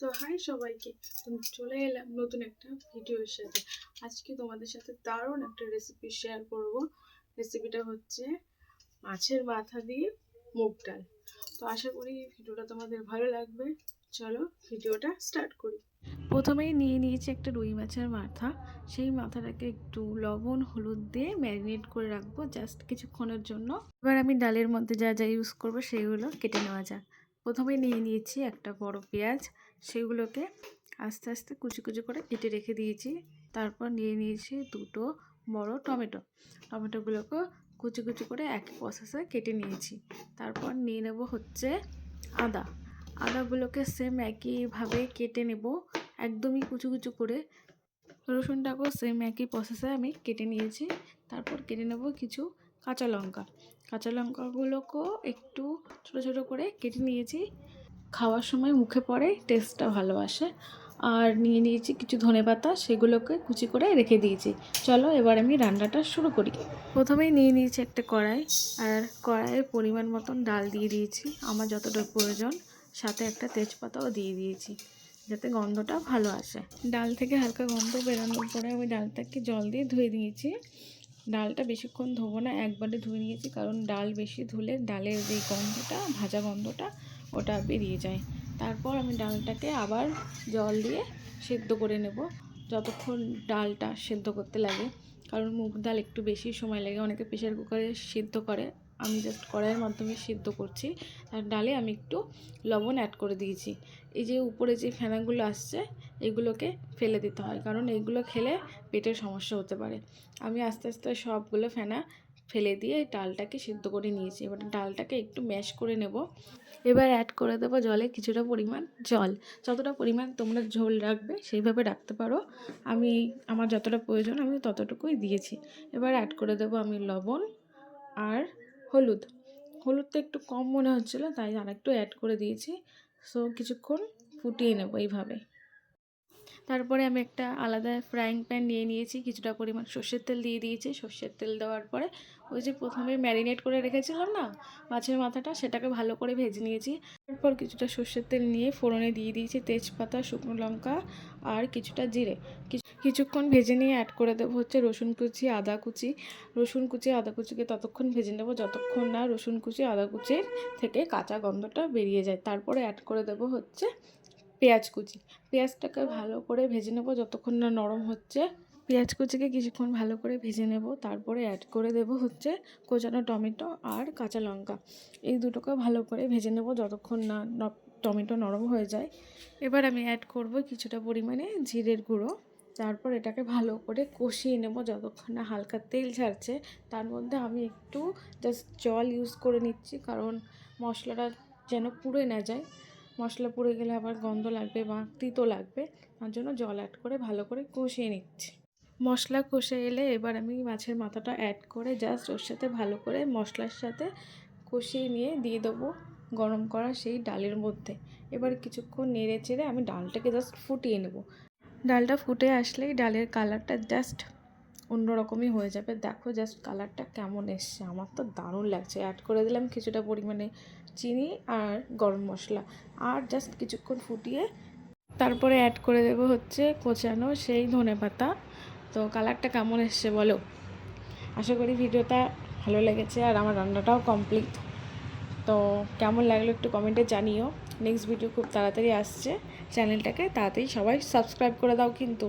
তো হাই সবাইকে চলে এলাম নতুন একটা ভিডিওর সাথে। আজকে তোমাদের সাথে দারুণ একটা রেসিপি শেয়ার করব। রেসিপিটা হচ্ছে মাছের মাথা দিয়ে মুগ ডাল। তো আশা করি ভিডিওটা তোমাদের ভালো লাগবে। চলো ভিডিওটা স্টার্ট করি। প্রথমেই নিয়ে নিয়েছি একটা রুই মাছের মাথা। সেই মাথাটাকে একটু লবণ, হলুদ দিয়ে ম্যারিনেট করে রাখব জাস্ট কিছুক্ষণের জন্য। এবার আমি ডালের মধ্যে যা যা ইউজ করব সেইগুলো কেটে নেওয়া যাক। প্রথমে নিয়ে নিয়েছি একটা বড় পেঁয়াজ। সেগুলোকে আস্তে আস্তে কুচি কুচি করে কেটে রেখে দিয়েছি। তারপর নিয়ে নিয়েছি দুটো বড় টমেটো। টমেটোগুলোকে কুচি কুচি করে এক প্রসেসে কেটে নিয়েছি। তারপর নিয়ে নেব হচ্ছে আদা। আদাগুলোকে সেম একইভাবে কেটে নেব, একদমই কুচু কুচু করে। রসুনটাকেও সেম একই প্রসেসে আমি কেটে নিয়েছি। তারপর কেটে নেব কিছু কাঁচা লঙ্কা। কাঁচা লঙ্কাগুলোকেও একটু ছোট ছোট করে কেটে নিয়েছি। খাওয়ার সময় মুখে পড়ে টেস্টটা ভালো আসে। আর নিয়ে নিয়েছি কিছু ধনে পাতা, সেগুলোকে কুচি করে রেখে দিয়েছি। চলো এবার আমি রান্নাটা শুরু করি। প্রথমেই নিয়ে নিয়েছি একটা কড়াই। আর কড়াইয়ের পরিমাণ মতন ডাল দিয়ে দিয়েছি। আমার যতটা প্রয়োজন। সাথে একটা তেজপাতাও দিয়ে দিয়েছি, যাতে গন্ধটা ভালো আসে। ডাল থেকে হালকা গন্ধ বেরোনোর পরে আমি ডালটাকে জল দিয়ে ধুয়ে দিয়েছি। ডালটা বেশিক্ষণ ধোবো না, একবারে ধুয়ে নিয়েছি, কারণ ডাল বেশি ধুলে ডালের যে গন্ধটা, ভাজা গন্ধটা, ওটা বেরিয়ে যায়। তারপর আমি ডালটাকে আবার জল দিয়ে সেদ্ধ করে নেব, যতক্ষণ ডালটা সেদ্ধ করতে লাগে। কারণ মুগ ডাল একটু বেশি সময় লাগে, অনেকে প্রেশার কুকারে সিদ্ধ করে। আমি জাস্ট কড়াইয়ের মাধ্যমে সিদ্ধ করছি। আর ডালে আমি একটু লবণ অ্যাড করে দিয়েছি। এই যে উপরে যে ফেনাগুলো আসছে, এগুলোকে ফেলে দিতে হয়। কারণ এইগুলো খেলে পেটের সমস্যা হতে পারে। আমি আস্তে আস্তে সবগুলো ফেনা ফেলে দিয়ে এই ডালটাকে সিদ্ধ করে নিয়েছি। এবার ডালটাকে একটু ম্যাশ করে নেব। এবার অ্যাড করে দেবো জলে কিছুটা পরিমাণ জল। যতটা পরিমাণ তোমরা ঝোল রাখবে সেইভাবে রাখতে পারো। আমি আমার যতটা প্রয়োজন আমি ততটুকুই দিয়েছি। এবার অ্যাড করে দেবো আমি লবণ আর হলুদ। হলুদটা একটু কম মনে হচ্ছিল, তাই আর একটু অ্যাড করে দিয়েছি। সো কিছুক্ষণ ফুটিয়ে নেব এইভাবে। তারপরে আমি একটা আলাদা ফ্রাইং প্যান নিয়ে নিয়েছি, কিছুটা পরিমাণ সর্ষের তেল দিয়ে দিয়েছি। সর্ষের তেল দেওয়ার পরে ওই যে প্রথমে ম্যারিনেট করে রেখেছিলাম না, মাছের মাথাটা, সেটাকে ভালো করে ভেজে নিয়েছি। তারপর কিছুটা সর্ষের তেল নিয়ে ফোড়নে দিয়ে দিয়েছি তেজপাতা, শুকনো লঙ্কা আর কিছুটা জিরে। কিছুক্ষণ ভেজে নিয়ে অ্যাড করে দেবো হচ্ছে রসুন কুচি, আদা কুচি। রসুন কুচি, আদা কুচিকে ততক্ষণ ভেজে নেব, যতক্ষণ না রসুন কুচি, আদা কুচির থেকে কাঁচা গন্ধটা বেরিয়ে যায়। তারপরে অ্যাড করে দেবো হচ্ছে পেঁয়াজ কুচি। পেঁয়াজটাকে ভালো করে ভেজে নেব, যতক্ষণ না নরম হচ্ছে। পেঁয়াজ কুচিকে কিছুক্ষণ ভালো করে ভেজে নেব, তারপরে অ্যাড করে দেব হচ্ছে কোচানো টমেটো আর কাঁচা লঙ্কা। এই দুটোকে ভালো করে ভেজে নেব, যতক্ষণ না টমেটো নরম হয়ে যায়। এবার আমি অ্যাড করব কিছুটা পরিমাণে জিরের গুঁড়ো। তারপর এটাকে ভালো করে কষিয়ে নেব, যতক্ষণ না হালকা তেল ছাড়ছে। তার মধ্যে আমি একটু জাস্ট জল ইউজ করে নিচ্ছি, কারণ মশলাটা যেন পুড়ে না যায়। মশলা পুড়ে গেলে আবার গন্ধ লাগবে, বা তিতো লাগবে, তার জন্য জল অ্যাড করে ভালো করে কষিয়ে নিচ্ছি। মশলা কষে এলে এবার আমি মাছের মাথাটা অ্যাড করে জাস্ট ওর সাথে ভালো করে মশলার সাথে কষিয়ে নিয়ে দিয়ে দেবো গরম করা সেই ডালের মধ্যে। এবার কিছুক্ষণ নেড়ে চেড়ে আমি ডালটাকে জাস্ট ফুটিয়ে নেব। ডালটা ফুটে আসলেই ডালের কালারটা জাস্ট অন্যরকমই হয়ে যাবে। দেখো জাস্ট কালারটা কেমন এসছে। আমার তো দারুণ লাগছে। অ্যাড করে দিলাম কিছুটা পরিমাণে চিনি আর গরম মশলা। আর জাস্ট কিছুক্ষণ ফুটিয়ে তারপরে অ্যাড করে দেবো হচ্ছে কোচানো সেই ধনে পাতা। তো কালারটা কেমন এসছে বলো? আশা করি ভিডিওটা ভালো লেগেছে আর আমার রান্নাটাও কমপ্লিট তো কেমন লাগল একটু কমেন্টে জানিও। নেক্সট ভিডিও খুব তাড়াতাড়ি আসছে। চ্যানেলটাকে তাড়াতাড়ি সবাই সাবস্ক্রাইব করে দাও কিন্তু।